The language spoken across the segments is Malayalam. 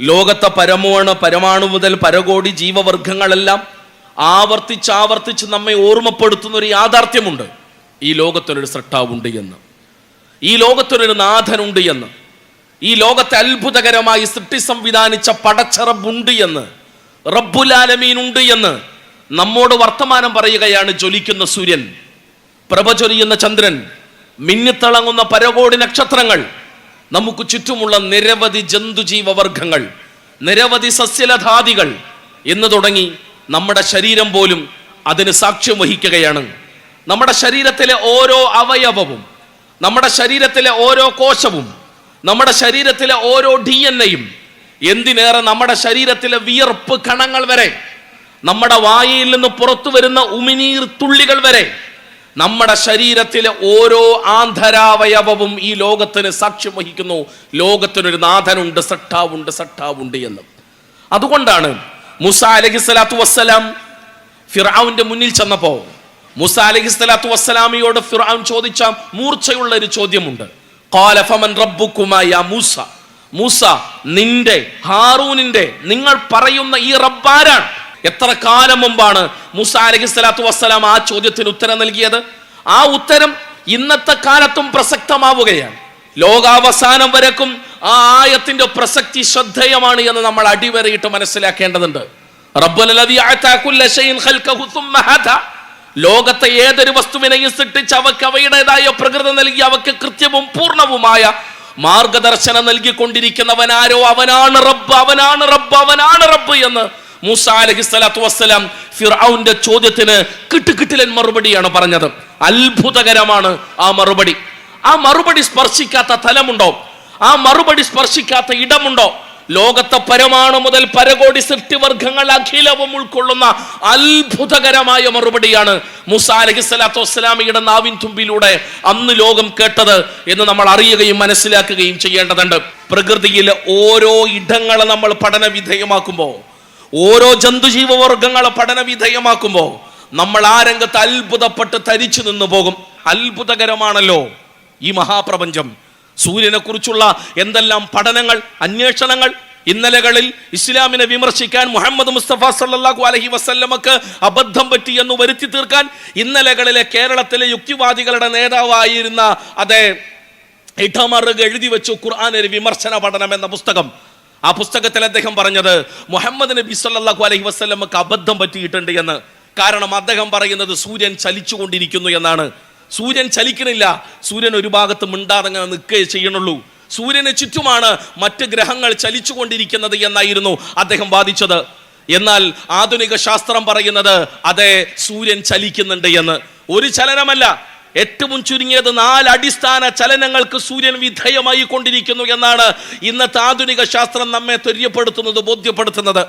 ലോകത്തെ പരമോണ പരമാണു മുതൽ പരകോടി ജീവവർഗങ്ങളെല്ലാം ആവർത്തിച്ചാവർത്തിച്ച് നമ്മെ ഓർമ്മപ്പെടുത്തുന്ന ഒരു യാഥാർത്ഥ്യമുണ്ട്. ഈ ലോകത്തിനൊരു സൃഷ്ടാവുണ്ട് എന്ന്. ഈ ലോകത്തിനൊരു നാഥനുണ്ട് എന്ന്. ഈ ലോകത്തെ അത്ഭുതകരമായി സൃഷ്ടി സംവിധാനിച്ച പടച്ചറബുണ്ട് എന്ന്. റബ്ബുലാലമീൻ ഉണ്ട് എന്ന്. നമ്മോട് വർത്തമാനം പറയുകയാണ് ജ്വലിക്കുന്ന സൂര്യൻ പ്രഭ ചൊരിയുന്ന ചന്ദ്രൻ മിന്നിത്തിളങ്ങുന്ന പരകോടി നക്ഷത്രങ്ങൾ. നമുക്ക് ചുറ്റുമുള്ള നിരവധി ജന്തുജീവവർഗങ്ങൾ നിരവധി സസ്യലതാദികൾ എന്ന് തുടങ്ങി നമ്മുടെ ശരീരം പോലും അതിന് സാക്ഷ്യം വഹിക്കുകയാണ്. നമ്മുടെ ശരീരത്തിലെ ഓരോ അവയവവും നമ്മുടെ ശരീരത്തിലെ ഓരോ കോശവും നമ്മുടെ ശരീരത്തിലെ ഓരോ ഡി എൻ എയും എന്തിനേറെ നമ്മുടെ ശരീരത്തിലെ വിയർപ്പ് കണങ്ങൾ വരെ നമ്മുടെ വായയിൽ നിന്ന് പുറത്തു വരുന്ന ഉമിനീർ തുള്ളികൾ വരെ നമ്മുടെ ശരീരത്തിലെ ഓരോ ആന്തരാവയവവും ഈ ലോകത്തിന് സാക്ഷ്യം വഹിക്കുന്നു. ലോകത്തിനൊരു നാഥനുണ്ട് സട്ടാവുണ്ട് സട്ടാവുണ്ട് എന്ന്. അതുകൊണ്ടാണ് മുസ അലഹി സ്വലാത്തു വസ്സലാം ഫിറാവിന്റെ മുന്നിൽ ചെന്നപ്പോൾ മുസ അലഹി സ്വലാത്തു വസ്സലാമിയോട് ഫിറാൻ ചോദിച്ച മൂർച്ചയുള്ള ഒരു ചോദ്യമുണ്ട്. "ഖാല ഫമൻ റബ്ബുക്കുമാ യാ മൂസ? മൂസ നിന്റെ ഹാറൂനിന്റെ നിങ്ങൾ പറയുന്ന ഈ റബ്ബാരാണ് എത്ര കാലം മുമ്പാണ് മൂസ അലഹി സ്വലാത്തു വസ്സലാം ആ ചോദ്യത്തിന് ഉത്തരം നൽകിയത്? ആ ഉത്തരം ഇന്നത്തെ കാലത്തും പ്രസക്തമാവുകയാണ്. ലോകാവസാനം വരക്കും ആ ആയത്തിന്റെ പ്രസക്തി ശ്രദ്ധേയമാണ് എന്ന് നമ്മൾ അടിവരയിട്ട് മനസ്സിലാക്കേണ്ടതുണ്ട്. ലോകത്തെ ഏതൊരു വസ്തുവിനെയും സൃഷ്ടിച്ച് അവക്ക് അവയുടേതായ പ്രകൃതി നൽകി അവക്ക് കൃത്യവും പൂർണവുമായ മാർഗദർശനം നൽകിക്കൊണ്ടിരിക്കുന്നവൻ ആരോ അവനാണ് റബ്ബ് അവനാണ് റബ്ബ് അവനാണ് റബ്ബ് എന്ന് മൂസ അലഹി സ്വലാത്തു വസ്സലാം ഫിർഔന്റെ ചോദ്യത്തിന് കിട്ടുകിട്ടിലൻ മറുപടിയാണ് പറഞ്ഞത്. അത്ഭുതകരമാണ് ആ മറുപടി. ആ മറുപടി സ്പർശിക്കാത്ത തലമുണ്ടോ? ആ മറുപടി സ്പർശിക്കാത്ത ഇടമുണ്ടോ? ലോകത്തെ പരമാണു മുതൽ പരകോടി സൃഷ്ടിവർഗങ്ങൾ അഖിലവും ഉൾക്കൊള്ളുന്ന അത്ഭുതകരമായ മറുപടിയാണ് മുസ അലഹി സ്വലാത്തു വസ്സലാമിയുടെ നാവിൻ തുമ്പിലൂടെ അന്ന് ലോകം കേട്ടത് എന്ന് നമ്മൾ അറിയുകയും മനസ്സിലാക്കുകയും ചെയ്യേണ്ടതുണ്ട്. പ്രകൃതിയിലെ ഓരോ ഇടങ്ങളെ നമ്മൾ പഠന വിധേയമാക്കുമ്പോൾ ഓരോ ജന്തുജീവവർഗങ്ങളെ പഠന വിധേയമാക്കുമ്പോൾ നമ്മൾ ആ രംഗത്ത് അത്ഭുതപ്പെട്ട് തരിച്ചു നിന്നു പോകും. അത്ഭുതകരമാണല്ലോ ഈ മഹാപ്രപഞ്ചം. സൂര്യനെക്കുറിച്ചുള്ള എന്തെല്ലാം പഠനങ്ങൾ അന്വേഷണങ്ങൾ ഇന്നലകളിൽ ഇസ്ലാമിനെ വിമർശിക്കാൻ മുഹമ്മദ് മുസ്തഫ സല്ലാഹു അലഹി വസല്ലമക്ക് അബദ്ധം പറ്റി എന്ന് വരുത്തി തീർക്കാൻ ഇന്നലകളിലെ കേരളത്തിലെ യുക്തിവാദികളുടെ നേതാവായിരുന്ന അതെ ഇടമറുക എഴുതി വെച്ചു ഖുർആൻ വിമർശന പഠനം എന്ന പുസ്തകം. ആ പുസ്തകത്തിൽ അദ്ദേഹം പറഞ്ഞത് മുഹമ്മദ് നബി സല്ലാഹു അലൈഹി വസ്ലമക്ക് അബദ്ധം പറ്റിയിട്ടുണ്ട് എന്ന്. കാരണം അദ്ദേഹം പറയുന്നത് സൂര്യൻ ചലിച്ചുകൊണ്ടിരിക്കുന്നു എന്നാണ്. സൂര്യൻ ചലിക്കണില്ല. സൂര്യൻ ഒരു ഭാഗത്ത് മിണ്ടാതെ അങ്ങനെ നിൽക്കുകയേ ചെയ്യണുള്ളൂ സൂര്യന് ചുറ്റുമാണ് മറ്റ് ഗ്രഹങ്ങൾ ചലിച്ചുകൊണ്ടിരിക്കുന്നത് എന്നായിരുന്നു അദ്ദേഹം വാദിച്ചത്. എന്നാൽ ആധുനിക ശാസ്ത്രം പറയുന്നത് അതെ സൂര്യൻ ചലിക്കുന്നുണ്ട് എന്ന്. ഒരു ചലനമല്ല. ഏറ്റവും ചുരുങ്ങിയത് നാല് അടിസ്ഥാന ചലനങ്ങൾക്ക് സൂര്യൻ വിധേയമായി കൊണ്ടിരിക്കുന്നു എന്നാണ് ഇന്നത്തെ ആധുനിക ശാസ്ത്രം നമ്മെ ത്വര്യപ്പെടുത്തുന്നത് ബോധ്യപ്പെടുത്തുന്നത്.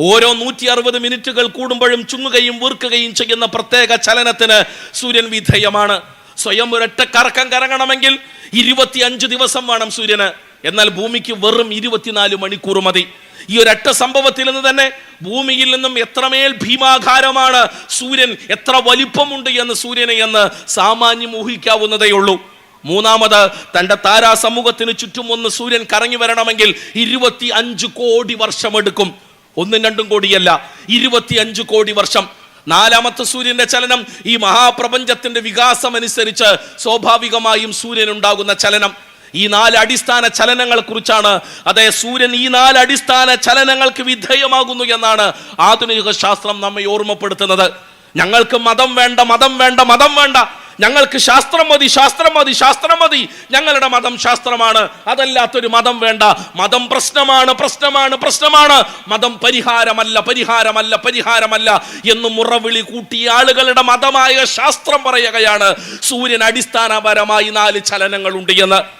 ഓരോ നൂറ്റി അറുപത് മിനിറ്റുകൾ കൂടുമ്പോഴും ചുങ്ങുകയും വീർക്കുകയും ചെയ്യുന്ന പ്രത്യേക ചലനത്തിന് സൂര്യൻ വിധേയമാണ്. സ്വയം ഒരൊറ്റ കറക്കം കറങ്ങണമെങ്കിൽ ഇരുപത്തിയഞ്ച് ദിവസം വേണം സൂര്യന്. എന്നാൽ ഭൂമിക്ക് വെറും ഇരുപത്തിനാല് മണിക്കൂർ മതി. ഈ ഒരൊറ്റ സംഭവത്തിൽ നിന്ന് തന്നെ ഭൂമിയിൽ നിന്നും എത്രമേൽ ഭീമാകാരമാണ് സൂര്യൻ എത്ര വലിപ്പമുണ്ട് എന്ന് സൂര്യനെ എന്ന് സാമാന്യം ഊഹിക്കാവുന്നതേ ഉള്ളൂ. മൂന്നാമത് തന്റെ താരാസമൂഹത്തിന് ചുറ്റും ഒന്ന് സൂര്യൻ കറങ്ങി വരണമെങ്കിൽ ഇരുപത്തി അഞ്ച് കോടി വർഷമെടുക്കും ഒന്നും രണ്ടും കോടിയല്ല ഇരുപത്തി അഞ്ച് കോടി വർഷം. നാലാമത്തെ സൂര്യന്റെ ചലനം ഈ മഹാപ്രപഞ്ചത്തിന്റെ വികാസം അനുസരിച്ച് സ്വാഭാവികമായും സൂര്യൻ ഉണ്ടാകുന്ന ചലനം. ഈ നാല് അടിസ്ഥാന ചലനങ്ങളെ കുറിച്ചാണ് അതെ സൂര്യൻ ഈ നാല് അടിസ്ഥാന ചലനങ്ങൾക്ക് വിധേയമാകുന്നു എന്നാണ് ആധുനിക ശാസ്ത്രം നമ്മെ ഓർമ്മപ്പെടുത്തുന്നത്. ഞങ്ങൾക്ക് മതം വേണ്ട മതം വേണ്ട മതം വേണ്ട. ഞങ്ങൾക്ക് ശാസ്ത്രം മതി ശാസ്ത്രം മതി ശാസ്ത്രം മതി. ഞങ്ങളുടെ മതം ശാസ്ത്രമാണ്. അതല്ലാത്തൊരു മതം വേണ്ട. മതം പ്രശ്നമാണ് പ്രശ്നമാണ് പ്രശ്നമാണ്. മതം പരിഹാരമല്ല പരിഹാരമല്ല പരിഹാരമല്ല എന്ന് മുറവിളി കൂട്ടിയ ആളുകളുടെ മതമായ ശാസ്ത്രം പറയുകയാണ് സൂര്യൻ അടിസ്ഥാനപരമായി നാല് ചലനങ്ങളുണ്ട് എന്ന്.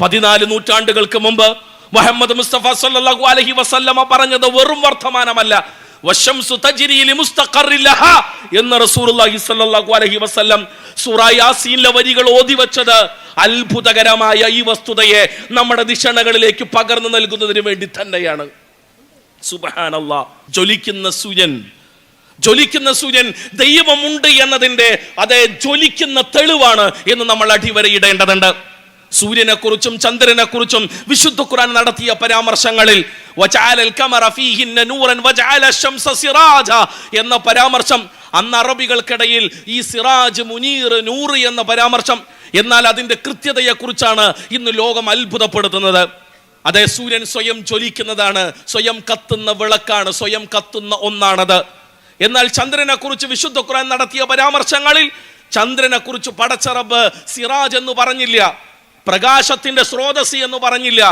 പതിനാല് നൂറ്റാണ്ടുകൾക്ക് മുമ്പ് മുഹമ്മദ് മുസ്തഫ സല്ലല്ലാഹു അലൈഹി വസല്ലമ പറഞ്ഞത് വെറും വർത്തമാനമല്ല. വശംസു തജ്രി ലിമുസ്തഖറിൻ ലഹാ എന്ന് റസൂലുള്ളാഹി സ്വല്ലല്ലാഹു അലൈഹി വസല്ലം സൂറ വരികൾ ഓതി വെച്ചത് അത്ഭുതകരമായ ഈ വസ്തുതയെ നമ്മുടെ ദിശണകളിലേക്ക് പകർന്നു നൽകുന്നതിന് വേണ്ടി തന്നെയാണ്. സുബ്ഹാനല്ലാ ജ്വലിക്കുന്ന സൂര്യൻ. ജ്വലിക്കുന്ന സൂര്യൻ ദൈവമുണ്ട് എന്നതിന്റെ അതേ ജ്വലിക്കുന്ന തെളിവാണ് എന്ന് നമ്മൾ അടിവരയിടേണ്ടതുണ്ട്. സൂര്യനെക്കുറിച്ചും ചന്ദ്രനെക്കുറിച്ചും വിശുദ്ധ ഖുർആൻ നടത്തിയ പരാമർശങ്ങളിൽ എന്ന പരാമർശം അന്ന് അറബികൾക്കിടയിൽ ഈ സിറാജ് മുനീർ നൂറ് എന്ന പരാമർശം എന്നാൽ അതിന്റെ കൃത്യതയെക്കുറിച്ചാണ് ഇന്ന് ലോകം അത്ഭുതപ്പെടുത്തുന്നത്. അതെ സൂര്യൻ സ്വയം ജ്വലിക്കുന്നതാണ് സ്വയം കത്തുന്ന വിളക്കാണ് സ്വയം കത്തുന്ന ഒന്നാണത്. എന്നാൽ ചന്ദ്രനെ കുറിച്ച് വിശുദ്ധ ഖുർആൻ നടത്തിയ പരാമർശങ്ങളിൽ ചന്ദ്രനെ കുറിച്ച് പടച്ചറബ് സിറാജ് എന്ന് പറഞ്ഞില്ല. പ്രകാശത്തിന്റെ സ്രോതസ് എന്ന് പറഞ്ഞില്ല.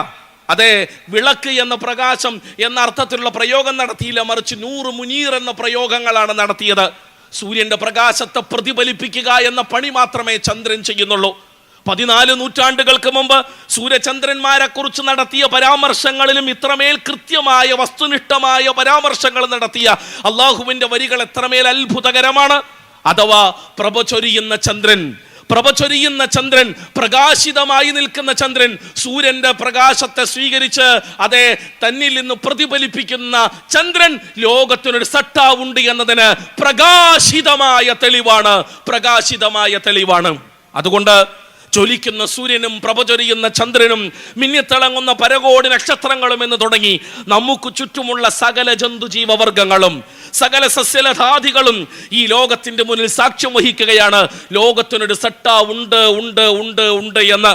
അതെ വിളക്ക് എന്ന പ്രകാശം എന്ന അർത്ഥത്തിലുള്ള പ്രയോഗം നടത്തിയില്ല. മറിച്ച് നൂറ് മുനീർ എന്ന പ്രയോഗങ്ങളാണ് നടത്തിയത്. സൂര്യന്റെ പ്രകാശത്തെ പ്രതിഫലിപ്പിക്കുക എന്ന പണി മാത്രമേ ചന്ദ്രൻ ചെയ്യുന്നുള്ളൂ. പതിനാല് നൂറ്റാണ്ടുകൾക്ക് മുമ്പ് സൂര്യചന്ദ്രന്മാരെ കുറിച്ച് നടത്തിയ പരാമർശങ്ങളിലും ഇത്രമേൽ കൃത്യമായ വസ്തുനിഷ്ഠമായ പരാമർശങ്ങൾ നടത്തിയ അള്ളാഹുവിന്റെ വരികൾ എത്രമേൽ അത്ഭുതകരമാണ്. അഥവാ പ്രഭ ചൊരിയുന്ന ചന്ദ്രൻ പ്രഭ ചൊരിയുന്ന ചന്ദ്രൻ പ്രകാശിതമായി നിൽക്കുന്ന ചന്ദ്രൻ സൂര്യന്റെ പ്രകാശത്തെ സ്വീകരിച്ച് അതെ തന്നിൽ നിന്ന് പ്രതിഫലിപ്പിക്കുന്ന ചന്ദ്രൻ ലോകത്തിനൊരു സട്ടാവുണ്ട് എന്നതിന് പ്രകാശിതമായ തെളിവാണ്. പ്രകാശിതമായ തെളിവാണ്. അതുകൊണ്ട് ചൊലിക്കുന്ന സൂര്യനും പ്രഭചൊരിയുന്ന ചന്ദ്രനും മിന്നിത്തിളങ്ങുന്ന പരകോടി നക്ഷത്രങ്ങളും എന്ന് തുടങ്ങി നമുക്ക് ചുറ്റുമുള്ള സകല ജന്തുജീവവർഗങ്ങളും സകല സസ്യലതാദികളും ഈ ലോകത്തിന്റെ മുന്നിൽ സാക്ഷ്യം വഹിക്കുകയാണ്. ലോകത്തിനൊരു സട്ട ഉണ്ട് ഉണ്ട് ഉണ്ട് ഉണ്ട് എന്ന്